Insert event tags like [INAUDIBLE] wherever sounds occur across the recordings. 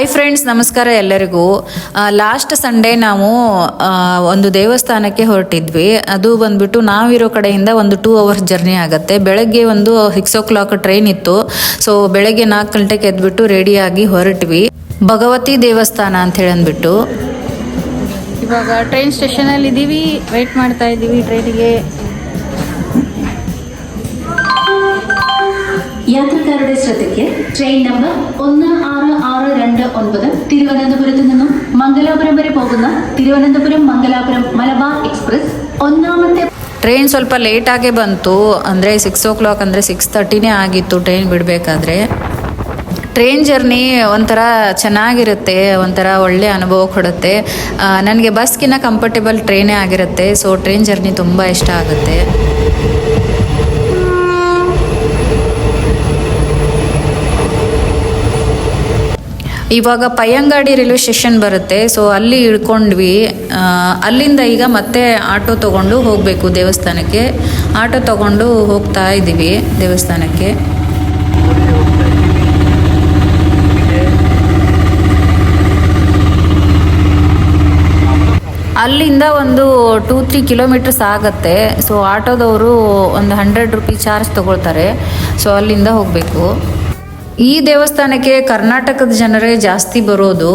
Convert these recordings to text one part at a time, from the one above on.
Hi friends ನಮಸ್ಕಾರ ಎಲ್ಲರಿಗೂ. Last Sunday ನಾವು ಒಂದು ದೇವಸ್ಥಾನಕ್ಕೆ ಹೊರಟಿದ್ವಿ. ಅದು ಬಂದ್ಬಿಟ್ಟು ನಾವಿರೋ ಕಡೆಯಿಂದ ಒಂದು ಟೂ ಅವರ್ಸ್ ಜರ್ನಿ ಆಗುತ್ತೆ. ಬೆಳಗ್ಗೆ ಒಂದು ಸಿಕ್ಸ್ ಓ ಕ್ಲಾಕ್ ಟ್ರೈನ್ ಇತ್ತು. ಸೊ ಬೆಳಗ್ಗೆ ನಾಲ್ಕು ಗಂಟೆಗೆ ಎದ್ಬಿಟ್ಟು ರೆಡಿಯಾಗಿ ಹೊರಟ್ವಿ. ಭಗವತಿ ದೇವಸ್ಥಾನ ಅಂತ ಹೇಳಂದ್ಬಿಟ್ಟು ಇವಾಗ ಟ್ರೈನ್ ಸ್ಟೇಷನಲ್ಲಿ ಇದ್ದೀವಿ ವೆಯ್ಟ್ ಮಾಡ್ತಾ ಇದ್ದೀವಿ ಟ್ರೈನಿಗೆ യാത്രക്കാരുടെ ശ്രദ്ധയ്ക്ക് ട്രെയിൻ നമ്പർ ഒന്ന് ആറ് ആറ് രണ്ട് ഒൻപത് തിരുവനന്തപുരത്ത് നിന്നും മംഗലാപുരം വരെ പോകുന്ന തിരുവനന്തപുരം മംഗലാപുരം മലബാർ എക്സ്പ്രസ് ഒന്നാമത്തെ ಟ್ರೈನ್ ಸ್ವಲ್ಪ ಲೇಟಾಗೇ ಬಂತು ಅಂದರೆ ಸಿಕ್ಸ್ ಓ ಕ್ಲಾಕ್ ಅಂದರೆ ಸಿಕ್ಸ್ ತರ್ಟಿನೇ ಆಗಿತ್ತು ಟ್ರೈನ್ ಬಿಡಬೇಕಾದ್ರೆ ಟ್ರೈನ್ ಜರ್ನಿ ಒಂಥರ ಚೆನ್ನಾಗಿರುತ್ತೆ ಒಂಥರ ಒಳ್ಳೆ ಅನುಭವ ಕೊಡುತ್ತೆ ನನಗೆ ಬಸ್ಗಿನ್ನ ಕಂಫರ್ಟೇಬಲ್ ಟ್ರೈನೇ ಆಗಿರುತ್ತೆ ಸೊ ಟ್ರೈನ್ ಜರ್ನಿ ತುಂಬ ಇಷ್ಟ ಆಗುತ್ತೆ ಇವಾಗ ಪಯ್ಯಂಗಾಡಿ ರೈಲ್ವೆ ಸ್ಟೇಷನ್ ಬರುತ್ತೆ. ಸೊ ಅಲ್ಲಿ ಇಳ್ಕೊಂಡ್ವಿ. ಅಲ್ಲಿಂದ ಈಗ ಮತ್ತೆ ಆಟೋ ತಗೊಂಡು ಹೋಗಬೇಕು ದೇವಸ್ಥಾನಕ್ಕೆ. ಆಟೋ ತಗೊಂಡು ಹೋಗ್ತಾ ಇದ್ದೀವಿ ದೇವಸ್ಥಾನಕ್ಕೆ. ಅಲ್ಲಿಂದ ಒಂದು ಟೂ, ತ್ರೀ ಕಿಲೋಮೀಟರ್ಸ್ ಆಗುತ್ತೆ. ಸೊ ಆಟೋದವರು ಒಂದು ಹಂಡ್ರೆಡ್ ರುಪೀಸ್ ಚಾರ್ಜ್ ತಗೊಳ್ತಾರೆ. ಸೊ ಅಲ್ಲಿಂದ ಹೋಗಬೇಕು. ಈ ದೇವಸ್ಥಾನಕ್ಕೆ ಕರ್ನಾಟಕದ ಜನರೇ ಜಾಸ್ತಿ ಬರೋದು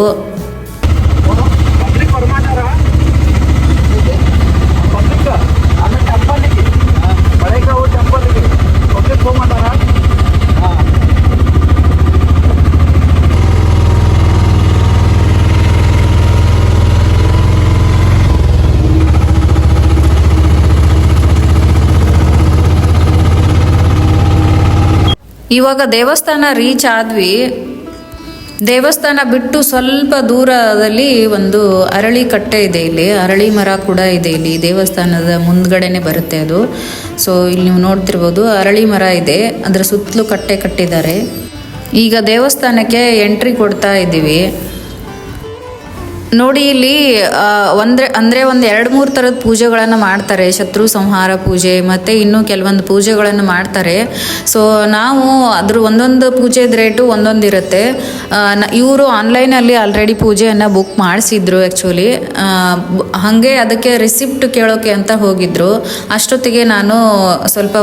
ಇವಾಗ ದೇವಸ್ಥಾನ ರೀಚ್ ಆದ್ವಿ. ದೇವಸ್ಥಾನ ಬಿಟ್ಟು ಸ್ವಲ್ಪ ದೂರದಲ್ಲಿ ಒಂದು ಅರಳಿ ಕಟ್ಟೆ ಇದೆ ಇಲ್ಲಿ. ಅರಳಿ ಮರ ಕೂಡ ಇದೆ ಇಲ್ಲಿ. ದೇವಸ್ಥಾನದ ಮುಂದ್ಗಡೆನೆ ಬರುತ್ತೆ ಅದು. ಸೊ ಇಲ್ಲಿ ನೀವು ನೋಡ್ತಿರ್ಬೋದು ಅರಳಿ ಮರ ಇದೆ. ಅದರ ಸುತ್ತಲೂ ಕಟ್ಟೆ ಕಟ್ಟಿದ್ದಾರೆ. ಈಗ ದೇವಸ್ಥಾನಕ್ಕೆ ಎಂಟ್ರಿ ಕೊಡ್ತಾ ಇದ್ದೀವಿ. ನೋಡಿ ಇಲ್ಲಿ ಒಂದ್ರೆ, ಅಂದರೆ ಒಂದು ಎರಡು ಮೂರು ಥರದ ಪೂಜೆಗಳನ್ನು ಮಾಡ್ತಾರೆ. ಶತ್ರು ಸಂಹಾರ ಪೂಜೆ, ಮತ್ತು ಇನ್ನೂ ಕೆಲವೊಂದು ಪೂಜೆಗಳನ್ನು ಮಾಡ್ತಾರೆ. ಸೊ ನಾವು ಅದ್ರ ಒಂದೊಂದು ಪೂಜೆದ ರೇಟು ಒಂದೊಂದು ಇರುತ್ತೆ. ಇವರು ಆನ್ಲೈನಲ್ಲಿ ಆಲ್ರೆಡಿ ಪೂಜೆಯನ್ನು ಬುಕ್ ಮಾಡಿಸಿದ್ರು ಆ್ಯಕ್ಚುಲಿ ಹಾಗೆ ಅದಕ್ಕೆ ರಿಸಿಪ್ಟ್ ಕೇಳೋಕೆ ಅಂತ ಹೋಗಿದ್ರು. ಅಷ್ಟೊತ್ತಿಗೆ ನಾನು ಸ್ವಲ್ಪ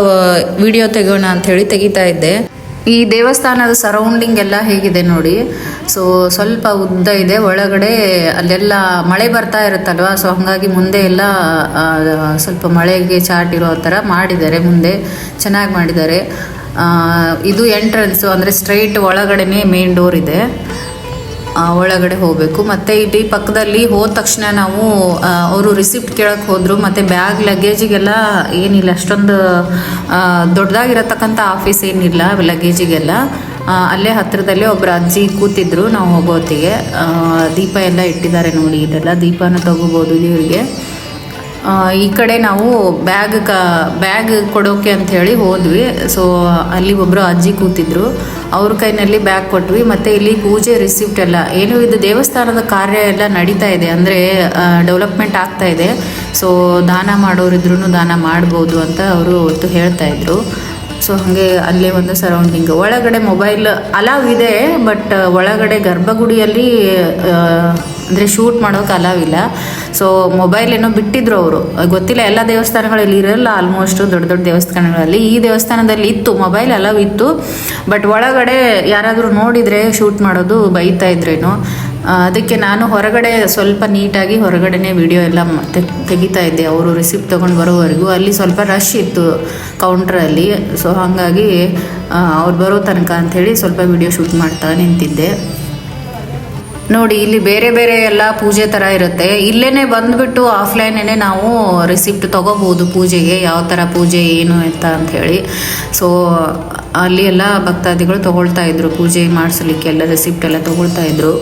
ವಿಡಿಯೋ ತೆಗೋಣ ಹೇಳಿ ತೆಗಿತಾ ಇದ್ದೆ. ಈ ದೇವಸ್ಥಾನದ ಸರೌಂಡಿಂಗ್ ಎಲ್ಲ ಹೇಗಿದೆ ನೋಡಿ. ಸೊ ಸ್ವಲ್ಪ ಉದ್ದ ಇದೆ. ಒಳಗಡೆ ಅಲ್ಲೆಲ್ಲ ಮಳೆ ಬರ್ತಾ ಇರುತ್ತಲ್ವ? ಸೊ ಹಾಗಾಗಿ ಮುಂದೆ ಎಲ್ಲ ಸ್ವಲ್ಪ ಮಳೆಗೆ ಚಾಟ್ ಇರೋ ಥರ ಮಾಡಿದ್ದಾರೆ. ಮುಂದೆ ಚೆನ್ನಾಗಿ ಮಾಡಿದ್ದಾರೆ. ಇದು ಎಂಟ್ರೆನ್ಸು ಅಂದರೆ ಸ್ಟ್ರೈಟ್ ಒಳಗಡೆನೇ ಮೇನ್ ಡೋರ್ ಇದೆ. ಒಳಗಡೆ ಹೋಗಬೇಕು. ಮತ್ತು ಇಲ್ಲಿ ಪಕ್ಕದಲ್ಲಿ ಹೋದ ತಕ್ಷಣ ನಾವು ಅವರು ರಿಸಿಪ್ಟ್ ಕೇಳಕ್ಕೆ ಹೋದರು. ಮತ್ತು ಬ್ಯಾಗ್ ಲಗೇಜಿಗೆಲ್ಲ ಏನಿಲ್ಲ, ಅಷ್ಟೊಂದು ದೊಡ್ಡದಾಗಿರತಕ್ಕಂಥ ಆಫೀಸ್ ಏನಿಲ್ಲ ಲಗೇಜಿಗೆಲ್ಲ ಅಲ್ಲೇ ಹತ್ತಿರದಲ್ಲೇ ಒಬ್ಬರು ಅಜ್ಜಿ ಕೂತಿದ್ರು, ನಾವು ಹೋಗೋತ್ತಿಗೆ. ದೀಪ ಎಲ್ಲ ಇಟ್ಟಿದ್ದಾರೆ ನೋಡಿ, ಇದೆಲ್ಲ ದೀಪನ ತಗೋಬೋದು ಇವರಿಗೆ ಈ ಕಡೆ ನಾವು ಬ್ಯಾಗ್ ಕ ಬ್ಯಾಗ್ ಕೊಡೋಕೆ ಅಂತ ಹೇಳಿ ಹೋದ್ವಿ. ಸೊ ಅಲ್ಲಿ ಒಬ್ಬರು ಅಜ್ಜಿ ಕೂತಿದ್ರು. ಅವ್ರ ಕೈನಲ್ಲಿ ಬ್ಯಾಗ್ ಕೊಟ್ವಿ, ಮತ್ತು ಇಲ್ಲಿ ಪೂಜೆ ರಿಸಿಪ್ಟ್ ಎಲ್ಲ. ಏನು ಇದು ದೇವಸ್ಥಾನದ ಕಾರ್ಯ ಎಲ್ಲ ನಡೀತಾ ಇದೆ, ಅಂದರೆ ಡೆವಲಪ್ಮೆಂಟ್ ಆಗ್ತಾ ಇದೆ. ಸೊ ದಾನ ಮಾಡೋರಿದ್ರು ದಾನ ಮಾಡ್ಬೋದು ಅಂತ ಅವರು ಅವತ್ತು ಹೇಳ್ತಾ ಇದ್ರು. ಸೊ ಹಾಗೆ ಅಲ್ಲೇ ಒಂದು ಸರೌಂಡಿಂಗ್ ಒಳಗಡೆ ಮೊಬೈಲ್ ಅಲಾವ್ ಇದೆ ಬಟ್ ಒಳಗಡೆ ಗರ್ಭಗುಡಿಯಲ್ಲಿ ಅಂದರೆ ಶೂಟ್ ಮಾಡೋಕೆ ಇಲ್ಲ. ಸೊ ಮೊಬೈಲ್ ಏನೋ ಬಿಟ್ಟಿದ್ರು ಅವರು. ಗೊತ್ತಿಲ್ಲ, ಎಲ್ಲ ದೇವಸ್ಥಾನಗಳಲ್ಲಿ ಇರಲ್ಲ ಆಲ್ಮೋಸ್ಟ್ ದೊಡ್ಡ ದೊಡ್ಡ ದೇವಸ್ಥಾನಗಳಲ್ಲಿ. ಈ ದೇವಸ್ಥಾನದಲ್ಲಿ ಇತ್ತು ಮೊಬೈಲ್ ಅಲವ್ ಇತ್ತು. ಬಟ್ ಒಳಗಡೆ ಯಾರಾದರೂ ನೋಡಿದರೆ ಶೂಟ್ ಮಾಡೋದು ಬೈತಾ ಇದ್ರೇನು ಅದಕ್ಕೆ ನಾನು ಹೊರಗಡೆ ಸ್ವಲ್ಪ ನೀಟಾಗಿ ಹೊರಗಡೆನೆ ವಿಡಿಯೋ ಎಲ್ಲ ತೆಗಿತಾ ಇದ್ದೆ. ಅವರು ರಿಸಿಪ್ಟ್ ತೊಗೊಂಡು ಬರೋವರೆಗೂ. ಅಲ್ಲಿ ಸ್ವಲ್ಪ ರಶ್ ಇತ್ತು ಕೌಂಟ್ರಲ್ಲಿ ಸೊ ಹಾಗಾಗಿ ಅವ್ರು ಬರೋ ತನಕ ಅಂಥೇಳಿ ಸ್ವಲ್ಪ ವಿಡಿಯೋ ಶೂಟ್ ಮಾಡ್ತಾ ನಿಂತಿದ್ದೆ. ನೋಡಿ, ಇಲ್ಲಿ ಬೇರೆ ಬೇರೆ ಎಲ್ಲ ಪೂಜೆ ಥರ ಇರುತ್ತೆ. ಇಲ್ಲೇನೆ ಬಂದ್ಬಿಟ್ಟು ಆಫ್ಲೈನೇ ನಾವು ರಿಸಿಪ್ಟ್ ತಗೋಬಹುದು ಪೂಜೆಗೆ, ಯಾವ ಥರ ಪೂಜೆ ಏನು ಅಂತ ಅಂತ ಹೇಳಿ. ಸೊ ಅಲ್ಲಿ ಎಲ್ಲ ಭಕ್ತಾದಿಗಳು ತಗೊಳ್ತಾ ಇದ್ರು, ಪೂಜೆ ಮಾಡಿಸ್ಲಿಕ್ಕೆ ಎಲ್ಲ ರಿಸಿಪ್ಟ್ ಎಲ್ಲ ತಗೊಳ್ತಾ ಇದ್ರು.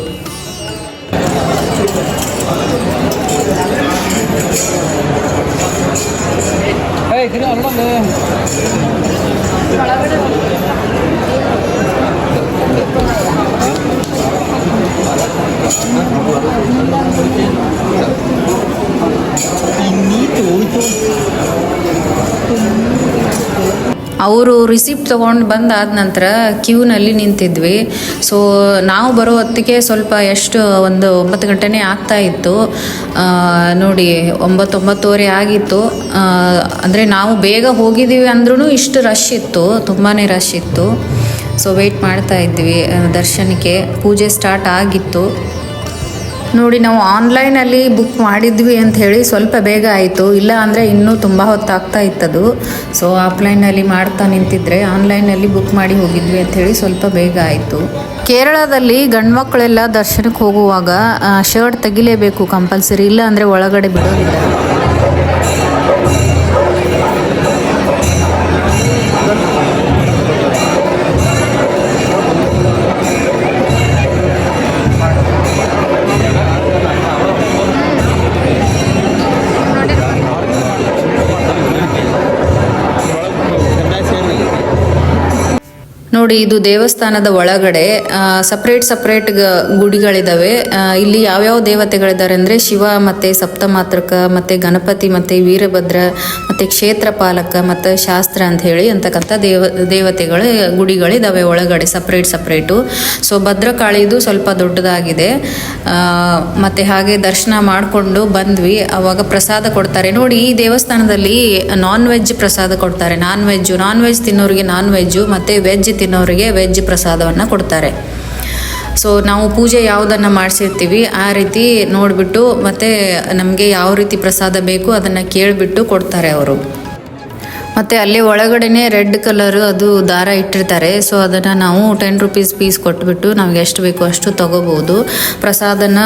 ಅವರು ರಿಸಿಪ್ಟ್ ತೊಗೊಂಡು ಬಂದಾದ ನಂತರ ಕ್ಯೂನಲ್ಲಿ ನಿಂತಿದ್ವಿ. ಸೊ ನಾವು ಬರೋ ಹೊತ್ತಿಗೆ ಸ್ವಲ್ಪ ಎಷ್ಟು, ಒಂದು ಒಂಬತ್ತು ಗಂಟೆನೇ ಆಗ್ತಾ ಇತ್ತು. ನೋಡಿ, ಒಂಬತ್ತೊಂಬತ್ತುವರೆ ಆಗಿತ್ತು. ಅಂದರೆ ನಾವು ಬೇಗ ಹೋಗಿದ್ದೀವಿ ಅಂದ್ರೂ ಇಷ್ಟು ರಶ್ ಇತ್ತು ತುಂಬಾ ರಶ್ ಇತ್ತು. ಸೊ ವೆಯ್ಟ್ ಮಾಡ್ತಾ ಇದ್ವಿ ದರ್ಶನಕ್ಕೆ. ಪೂಜೆ ಸ್ಟಾರ್ಟ್ ಆಗಿತ್ತು. ನೋಡಿ, ನಾವು ಆನ್ಲೈನಲ್ಲಿ ಬುಕ್ ಮಾಡಿದ್ವಿ ಅಂತ ಹೇಳಿ ಸ್ವಲ್ಪ ಬೇಗ ಆಯಿತು. ಇಲ್ಲ ಅಂದರೆ ಇನ್ನೂ ತುಂಬ ಹೊತ್ತಾಗ್ತಾ ಇತ್ತದು. ಸೊ ಆಫ್ಲೈನಲ್ಲಿ ಮಾಡ್ತಾ ನಿಂತಿದ್ರೆ ಆನ್ಲೈನಲ್ಲಿ ಬುಕ್ ಮಾಡಿ ಹೋಗಿದ್ವಿ ಅಂತ ಹೇಳಿ ಸ್ವಲ್ಪ ಬೇಗ ಆಯಿತು. ಕೇರಳದಲ್ಲಿ ಗಂಡ್ಮಕ್ಳೆಲ್ಲ ದರ್ಶನಕ್ಕೆ ಹೋಗುವಾಗ ಶರ್ಟ್ ತೆಗಿಲೇಬೇಕು ಕಂಪಲ್ಸರಿ. ಇಲ್ಲ ಅಂದರೆ ಒಳಗಡೆ ಬಿಡೋದಿಲ್ಲ. ನೋಡಿ ಇದು ದೇವಸ್ಥಾನದ ಒಳಗಡೆ ಸಪ್ರೇಟ್ ಸಪ್ರೇಟ್ ಗುಡಿಗಳಿದ್ದಾವೆ ಆ, ಇಲ್ಲಿ ಯಾವ್ಯಾವ ದೇವತೆಗಳಿದ್ದಾರೆ ಅಂದ್ರೆ ಶಿವ ಮತ್ತೆ ಸಪ್ತಮಾತೃಕ ಮತ್ತೆ ಗಣಪತಿ ಮತ್ತೆ ವೀರಭದ್ರ ಮತ್ತೆ ಕ್ಷೇತ್ರ ಪಾಲಕ ಮತ್ತೆ ಶಾಸ್ತ್ರ ಅಂತ ಹೇಳಿ ಅಂತಕ್ಕಂಥ ದೇವ ದೇವತೆಗಳ ಗುಡಿಗಳಿದ್ದಾವೆ ಒಳಗಡೆ ಸಪ್ರೇಟ್ ಸಪ್ರೇಟು ಸೊ ಭದ್ರಕಾಳಿದು ಸ್ವಲ್ಪ ದೊಡ್ಡದಾಗಿದೆ. ಮತ್ತೆ ಹಾಗೆ ದರ್ಶನ ಮಾಡಿಕೊಂಡು ಬಂದ್ವಿ. ಅವಾಗ ಪ್ರಸಾದ ಕೊಡ್ತಾರೆ. ನೋಡಿ ಈ ದೇವಸ್ಥಾನದಲ್ಲಿ ನಾನ್ ವೆಜ್ ಪ್ರಸಾದ ಕೊಡ್ತಾರೆ. ನಾನ್ ವೆಜ್ ನಾನ್ ವೆಜ್ ತಿನ್ನೋರಿಗೆ ನಾನ್ ವೆಜ್ ಮತ್ತೆ ವೆಜ್ ತಿನ್ನೋರಿಗೆ ವೆಜ್ ಪ್ರಸಾದವನ್ನು ಕೊಡ್ತಾರೆ. ಸೊ ನಾವು ಪೂಜೆ ಯಾವುದನ್ನು ಮಾಡಿಸಿರ್ತೀವಿ, ಆ ರೀತಿ ನೋಡಿಬಿಟ್ಟು ಮತ್ತು ನಮಗೆ ಯಾವ ರೀತಿ ಪ್ರಸಾದ ಬೇಕು ಅದನ್ನು ಕೇಳಿಬಿಟ್ಟು ಕೊಡ್ತಾರೆ ಅವರು. ಮತ್ತು ಅಲ್ಲಿ ಒಳಗಡೆನೆ ರೆಡ್ ಕಲರ್ ಅದು ದಾರ ಇಟ್ಟಿರ್ತಾರೆ. ಸೊ ಅದನ್ನು ನಾವು ಟೆನ್ ರುಪೀಸ್ ಪೀಸ್ ಕೊಟ್ಬಿಟ್ಟು ನಮ್ಗೆ ಎಷ್ಟು ಬೇಕೋ ಅಷ್ಟು ತಗೋಬಹುದು ಪ್ರಸಾದನ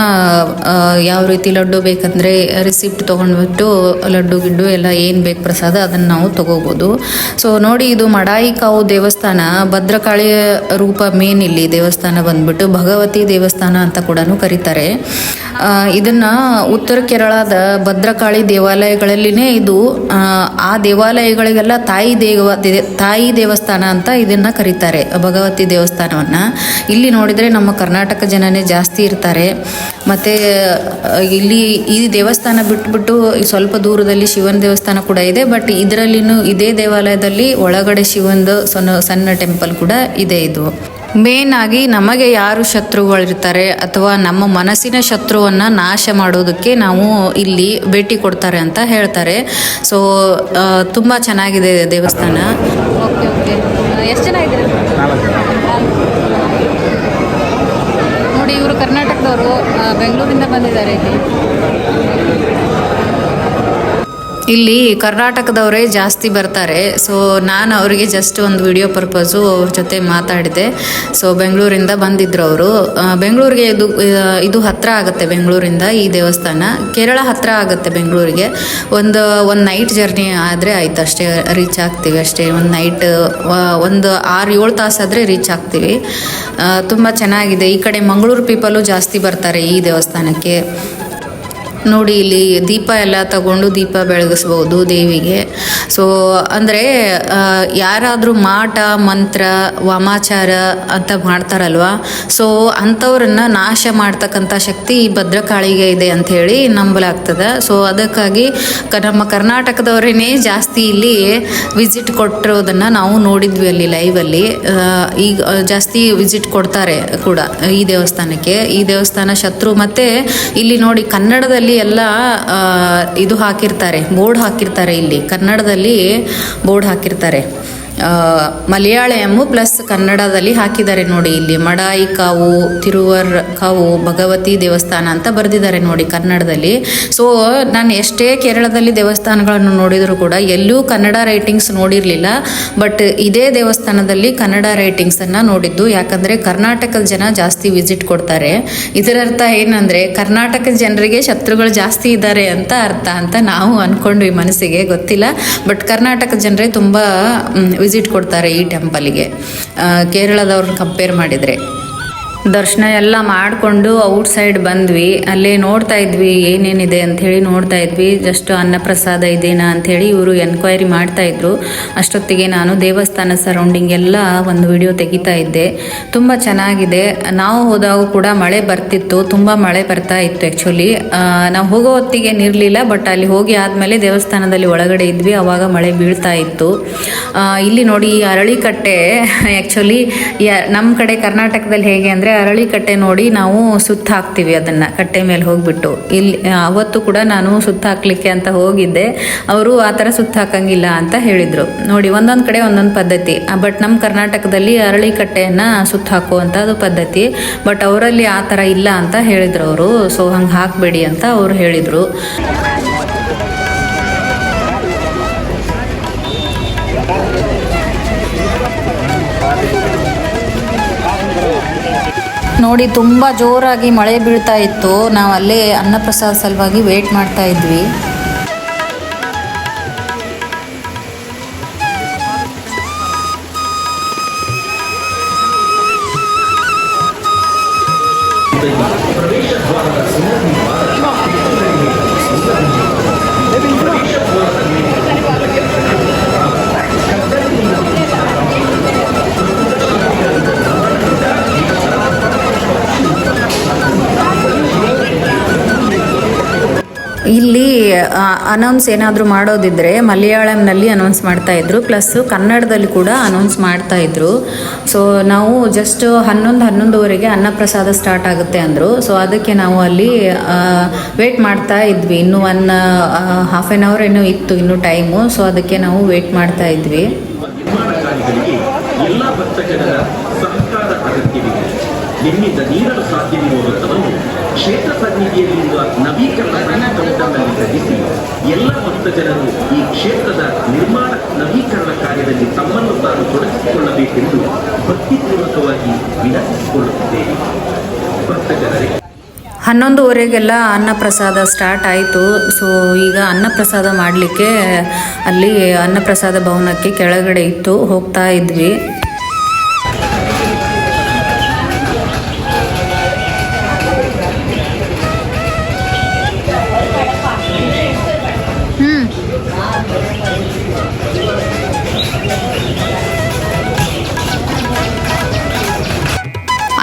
ಯಾವ ರೀತಿ ಲಡ್ಡು ಬೇಕಂದ್ರೆ ರಿಸಿಪ್ಟ್ ತಗೊಂಡ್ಬಿಟ್ಟು ಲಡ್ಡು ಗಿಡ್ಡು ಎಲ್ಲ ಏನು ಬೇಕು ಪ್ರಸಾದ ಅದನ್ನು ನಾವು ತಗೋಬಹುದು ಸೊ ನೋಡಿ ಇದು ಮಡಾಯಿ ಕಾವು ದೇವಸ್ಥಾನ ಭದ್ರಕಾಳಿ ರೂಪ ಮೇನ್ ಇಲ್ಲಿ ದೇವಸ್ಥಾನ ಬಂದ್ಬಿಟ್ಟು ಭಗವತಿ ದೇವಸ್ಥಾನ ಅಂತ ಕೂಡ ಕರೀತಾರೆ. ಇದನ್ನ ಉತ್ತರ ಕೇರಳದ ಭದ್ರಕಾಳಿ ದೇವಾಲಯಗಳಲ್ಲಿನೇ ಇದು ಆ, ಆ ದೇವಾಲಯಗಳಿಗೆಲ್ಲ ತಾಯಿ ದೇವ ತಾಯಿ ದೇವಸ್ಥಾನ ಅಂತ ಇದನ್ನ ಕರೀತಾರೆ, ಭಗವತಿ ದೇವಸ್ಥಾನವನ್ನ. ಇಲ್ಲಿ ನೋಡಿದ್ರೆ ನಮ್ಮ ಕರ್ನಾಟಕ ಜನನೇ ಜಾಸ್ತಿ ಇರ್ತಾರೆ. ಮತ್ತೆ, ಇಲ್ಲಿ ಈ ದೇವಸ್ಥಾನ ಬಿಟ್ಬಿಟ್ಟು ಸ್ವಲ್ಪ ದೂರದಲ್ಲಿ ಶಿವನ ದೇವಸ್ಥಾನ ಕೂಡ ಇದೆ, ಬಟ್ ಇದರಲ್ಲಿನೂ ಇದೇ ದೇವಾಲಯದಲ್ಲಿ ಒಳಗಡೆ ಶಿವಂದು ಸಣ್ಣ ಸಣ್ಣ ಟೆಂಪಲ್ ಕೂಡ ಇದೆ ಇದು. ಮೇನ್ ಆಗಿ ನಮಗೆ ಯಾರು ಶತ್ರುಗಳಿರ್ತಾರೆ ಅಥವಾ ನಮ್ಮ ಮನಸ್ಸಿನ ಶತ್ರುವನ್ನು ನಾಶ ಮಾಡೋದಕ್ಕೆ ನಾವು ಇಲ್ಲಿ ಭೇಟಿ ಕೊಡ್ತಾರೆ ಅಂತ ಹೇಳ್ತಾರೆ. ಸೊ ತುಂಬ ಚೆನ್ನಾಗಿದೆ ದೇವಸ್ಥಾನ. ಓಕೆ ಓಕೆ ಎಷ್ಟು ಜನ ಇದ್ದಾರೆ? ನೋಡಿ ಇವರು ಕರ್ನಾಟಕದವರು ಬೆಂಗಳೂರಿಂದ ಬಂದಿದ್ದಾರೆ ಇಲ್ಲಿ. ಇಲ್ಲಿ ಕರ್ನಾಟಕದವರೇ ಜಾಸ್ತಿ ಬರ್ತಾರೆ. ಸೊ ನಾನು ಅವರಿಗೆ ಜಸ್ಟ್ ಒಂದು ವಿಡಿಯೋ ಪರ್ಪಸು ಅವ್ರ ಜೊತೆ ಮಾತಾಡಿದೆ. ಸೊ ಬೆಂಗಳೂರಿಂದ ಬಂದಿದ್ರು ಅವರು. ಬೆಂಗಳೂರಿಗೆ ಇದು ಇದು ಹತ್ತಿರ ಆಗುತ್ತೆ ಬೆಂಗಳೂರಿಂದ ಈ ದೇವಸ್ಥಾನ. ಕೇರಳ ಹತ್ತಿರ ಆಗುತ್ತೆ ಬೆಂಗಳೂರಿಗೆ. ಒಂದು ಒಂದು ನೈಟ್ ಜರ್ನಿ ಆದರೆ ಆಯ್ತು ಅಷ್ಟೇ ರೀಚ್ ಆಗ್ತೀವಿ ಅಷ್ಟೇ. ಒಂದು ನೈಟ್ ಒಂದು ಆರು, ಏಳು ತಾಸಾದರೆ ರೀಚ್ ಆಗ್ತೀವಿ. ತುಂಬ ಚೆನ್ನಾಗಿದೆ. ಈ ಕಡೆ ಮಂಗಳೂರು ಪೀಪಲು ಜಾಸ್ತಿ ಬರ್ತಾರೆ ಈ ದೇವಸ್ಥಾನಕ್ಕೆ. ನೋಡಿ ಇಲ್ಲಿ ದೀಪ ಎಲ್ಲ ತಗೊಂಡು ದೀಪ ಬೆಳಗಿಸ್ಬೋದು ದೇವಿಗೆ. ಸೊ ಅಂದರೆ ಯಾರಾದರೂ ಮಾಟ, ಮಂತ್ರ, ವಾಮಾಚಾರ ಅಂತ ಮಾಡ್ತಾರಲ್ವ? ಸೊ ಅಂಥವ್ರನ್ನ ನಾಶ ಮಾಡ್ತಕ್ಕಂಥ ಶಕ್ತಿ ಈ ಭದ್ರಕಾಳಿಗೆ ಇದೆ ಅಂತ ಹೇಳಿ ನಂಬಲಾಗ್ತದೆ. ಸೊ ಅದಕ್ಕಾಗಿ ನಮ್ಮ ಕರ್ನಾಟಕದವರೇ ಜಾಸ್ತಿ ಇಲ್ಲಿ ವಿಸಿಟ್ ಕೊಟ್ಟಿರೋದನ್ನು ನಾವು ನೋಡಿದ್ವಿ ಅಲ್ಲಿ ಲೈವಲ್ಲಿ ಈಗ, ಜಾಸ್ತಿ ವಿಸಿಟ್ ಕೊಡ್ತಾರೆ ಕೂಡ ಈ ದೇವಸ್ಥಾನಕ್ಕೆ. ಈ ದೇವಸ್ಥಾನ ಶತ್ರು ಮತ್ತು ಇಲ್ಲಿ ನೋಡಿ ಕನ್ನಡದಲ್ಲಿ ಎಲ್ಲ ಆ, ಇದು ಹಾಕಿರ್ತಾರೆ ಬೋರ್ಡ್ ಹಾಕಿರ್ತಾರೆ ಇಲ್ಲಿ. ಕನ್ನಡದಲ್ಲಿ ಬೋರ್ಡ್ ಹಾಕಿರ್ತಾರೆ. ಮಲಯಾಳಂ ಪ್ಲಸ್ ಕನ್ನಡದಲ್ಲಿ ಹಾಕಿದ್ದಾರೆ ನೋಡಿ ಇಲ್ಲಿ. ಮಡಾಯಿ ಕಾವು, ತಿರುವರ್ ಕಾವು, ಭಗವತಿ ದೇವಸ್ಥಾನ ಅಂತ ಬರೆದಿದ್ದಾರೆ ನೋಡಿ ಕನ್ನಡದಲ್ಲಿ. ಸೊ ನಾನು ಎಷ್ಟೇ ಕೇರಳದಲ್ಲಿ ದೇವಸ್ಥಾನಗಳನ್ನು ನೋಡಿದರೂ ಕೂಡ ಎಲ್ಲೂ ಕನ್ನಡ ರೈಟಿಂಗ್ಸ್ ನೋಡಿರಲಿಲ್ಲ. ಬಟ್ ಇದೇ ದೇವಸ್ಥಾನದಲ್ಲಿ ಕನ್ನಡ ರೈಟಿಂಗ್ಸನ್ನು ನೋಡಿದ್ದು. ಯಾಕಂದರೆ ಕರ್ನಾಟಕದ ಜನ ಜಾಸ್ತಿ ವಿಸಿಟ್ ಕೊಡ್ತಾರೆ. ಇದರರ್ಥ ಏನಂದರೆ ಕರ್ನಾಟಕದ ಜನರಿಗೆ ಶತ್ರುಗಳು ಜಾಸ್ತಿ ಇದ್ದಾರೆ ಅಂತ ಅರ್ಥ ಅಂತ ನಾವು ಅಂದ್ಕೊಂಡ್ವಿ ಮನಸ್ಸಿಗೆ, ಗೊತ್ತಿಲ್ಲ. ಬಟ್ ಕರ್ನಾಟಕದ ಜನರೇ ತುಂಬ ವಿಸಿಟ್ ಕೊಡ್ತಾರೆ ಈ ಟೆಂಪಲ್ಗೆ ಕೇರಳದವ್ರನ್ನ ಕಂಪೇರ್ ಮಾಡಿದರೆ. ದರ್ಶನ ಎಲ್ಲ ಮಾಡಿಕೊಂಡು ಔಟ್ ಸೈಡ್ ಬಂದ್ವಿ. ಅಲ್ಲೇ ನೋಡ್ತಾ ಇದ್ವಿ, ಏನೇನಿದೆ ಅಂಥೇಳಿ ನೋಡ್ತಾ ಇದ್ವಿ. ಜಸ್ಟ್ ಅನ್ನಪ್ರಸಾದ ಇದೇನಾ ಅಂಥೇಳಿ ಇವರು ಎನ್ಕ್ವೈರಿ ಮಾಡ್ತಾ ಇದ್ರು. ಅಷ್ಟೊತ್ತಿಗೆ ನಾನು ದೇವಸ್ಥಾನ ಸರೌಂಡಿಂಗ್ ಎಲ್ಲ ಒಂದು ವಿಡಿಯೋ ತೆಗಿತಾ ಇದ್ದೆ. ತುಂಬ ಚೆನ್ನಾಗಿದೆ. ನಾವು ಹೋದಾಗ ಕೂಡ ಮಳೆ ಬರ್ತಿತ್ತು, ತುಂಬ ಮಳೆ ಬರ್ತಾ ಇತ್ತು ಆ್ಯಕ್ಚುಲಿ ನಾವು ಹೋಗೋ ಹೊತ್ತಿಗೆ ನಿರಲಿಲ್ಲ ಬಟ್ ಅಲ್ಲಿ ಹೋಗಿ ಆದಮೇಲೆ ದೇವಸ್ಥಾನದಲ್ಲಿ ಒಳಗಡೆ ಇದ್ವಿ ಆವಾಗ ಮಳೆ ಬೀಳ್ತಾ ಇತ್ತು. ಇಲ್ಲಿ ನೋಡಿ ಈ ಅರಳಿಕಟ್ಟೆ [LAUGHS] ಆ್ಯಕ್ಚುಲಿ ನಮ್ಮ ಕಡೆ ಕರ್ನಾಟಕದಲ್ಲಿ ಹೇಗೆ ಅಂದರೆ ಅರಳಿಕಟ್ಟೆ ನೋಡಿ ನಾವು ಸುತ್ತ ಹಾಕ್ತೀವಿ ಅದನ್ನು, ಕಟ್ಟೆ ಮೇಲೆ ಹೋಗ್ಬಿಟ್ಟು. ಇಲ್ಲಿ ಅವತ್ತು ಕೂಡ ನಾನು ಸುತ್ತ ಹಾಕ್ಲಿಕ್ಕೆ ಅಂತ ಹೋಗಿದ್ದೆ. ಅವರು ಆ ಥರ ಸುತ್ತ ಹಾಕಂಗಿಲ್ಲ ಅಂತ ಹೇಳಿದರು. ನೋಡಿ, ಒಂದೊಂದು ಕಡೆ ಒಂದೊಂದು ಪದ್ಧತಿ. ಬಟ್ ನಮ್ಮ ಕರ್ನಾಟಕದಲ್ಲಿ ಅರಳಿ ಕಟ್ಟೆಯನ್ನು ಸುತ್ತ ಹಾಕುವಂಥದ್ದು ಪದ್ಧತಿ. ಬಟ್ ಅವರಲ್ಲಿ ಆ ಥರ ಇಲ್ಲ ಅಂತ ಹೇಳಿದರು ಅವರು. ಸೊ, ಹಂಗೆ ಹಾಕಬೇಡಿ ಅಂತ ಅವರು ಹೇಳಿದರು. ನೋಡಿ ತುಂಬ ಜೋರಾಗಿ ಮಳೆ ಬೀಳ್ತಾ ಇತ್ತು. ನಾವು ಅಲ್ಲೇ ಅನ್ನಪ್ರಸಾದ ಸಲುವಾಗಿ ವೇಟ್ ಮಾಡ್ತಾ ಇದ್ವಿ. ಅನೌನ್ಸ್ ಏನಾದರೂ ಮಾಡೋದಿದ್ರೆ ಮಲಯಾಳಂನಲ್ಲಿ ಅನೌನ್ಸ್ ಮಾಡ್ತಾ ಇದ್ರು. ಪ್ಲಸ್ ಕನ್ನಡದಲ್ಲಿ ಕೂಡ ಅನೌನ್ಸ್ ಮಾಡ್ತಾ ಇದ್ರು. ಸೊ ನಾವು ಜಸ್ಟ್ ಹನ್ನೊಂದು, ಹನ್ನೊಂದುವರೆಗೆ ಅನ್ನಪ್ರಸಾದ ಸ್ಟಾರ್ಟ್ ಆಗುತ್ತೆ ಅಂದರು. ಸೊ ಅದಕ್ಕೆ ನಾವು ಅಲ್ಲಿ ವೇಟ್ ಮಾಡ್ತಾ ಇದ್ವಿ. ಇನ್ನು ಒನ್ ಹಾಫ್ ಆನ್ ಅವರ್ ಏನೋ ಇತ್ತು ಇನ್ನೂ ಟೈಮು ಸೊ ಅದಕ್ಕೆ ನಾವು ವೇಟ್ ಮಾಡ್ತಾ ಇದ್ವಿ. ನಿಮ್ಮಿಂದ ನೀಡಲು ಸಾಧ್ಯವಿರುವ ಕ್ಷೇತ್ರ ಸನ್ನಿಧಿಯಲ್ಲಿರುವ ನವೀಕರಣ ಅಕೌಂಟ್ನಲ್ಲಿ ಎಲ್ಲ ಎಲ್ಲ ಭಕ್ತಜನರು ಈ ಕ್ಷೇತ್ರದ ನಿರ್ಮಾಣ ನವೀಕರಣ ಕಾರ್ಯದಲ್ಲಿ ತಮ್ಮನ್ನು ತಾನು ತೊಡಗಿಸಿಕೊಳ್ಳಬೇಕೆಂದು ಭಕ್ತಿಪೂರ್ವಕವಾಗಿ ವಿನಂತಿಸಿಕೊಳ್ಳುತ್ತಿದ್ದೇವೆ. ಭಕ್ತಜನರೇ ಹನ್ನೊಂದುವರೆಗೆಲ್ಲ ಅನ್ನಪ್ರಸಾದ ಸ್ಟಾರ್ಟ್ ಆಯಿತು. ಸೊ ಈಗ ಅನ್ನಪ್ರಸಾದ ಮಾಡಲಿಕ್ಕೆ ಅಲ್ಲಿ ಅನ್ನಪ್ರಸಾದ ಭವನಕ್ಕೆ ಕೆಳಗಡೆ ಇತ್ತು ಹೋಗ್ತಾ ಇದ್ವಿ.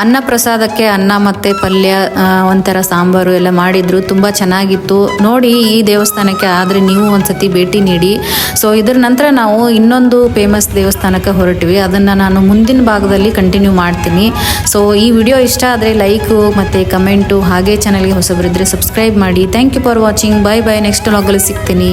ಅನ್ನ ಪ್ರಸಾದಕ್ಕೆ ಅನ್ನ ಮತ್ತೆ ಪಲ್ಯ ಒಂಥರ ಸಾಂಬಾರು ಎಲ್ಲ ಮಾಡಿದ್ರು. ತುಂಬ ಚೆನ್ನಾಗಿತ್ತು. ನೋಡಿ ಈ ದೇವಸ್ಥಾನಕ್ಕೆ ಆದರೆ ನೀವು ಒಂದ್ಸತಿ ಭೇಟಿ ನೀಡಿ. ಸೊ ಇದ್ರ ನಂತರ ನಾವು ಇನ್ನೊಂದು ಫೇಮಸ್ ದೇವಸ್ಥಾನಕ್ಕೆ ಹೊರಟಿವಿ. ಅದನ್ನು ನಾನು ಮುಂದಿನ ಭಾಗದಲ್ಲಿ ಕಂಟಿನ್ಯೂ ಮಾಡ್ತೀನಿ. ಸೊ ಈ ವಿಡಿಯೋ ಇಷ್ಟ ಆದರೆ ಲೈಕು ಮತ್ತು ಕಮೆಂಟು ಹಾಗೆ ಚಾನಲ್ಗೆ ಹೊಸಬರಿದ್ರೆ ಸಬ್ಸ್ಕ್ರೈಬ್ ಮಾಡಿ. Thank you for watching bye bye next ಲಾಗಲ್ಲಿ ಸಿಗ್ತೀನಿ.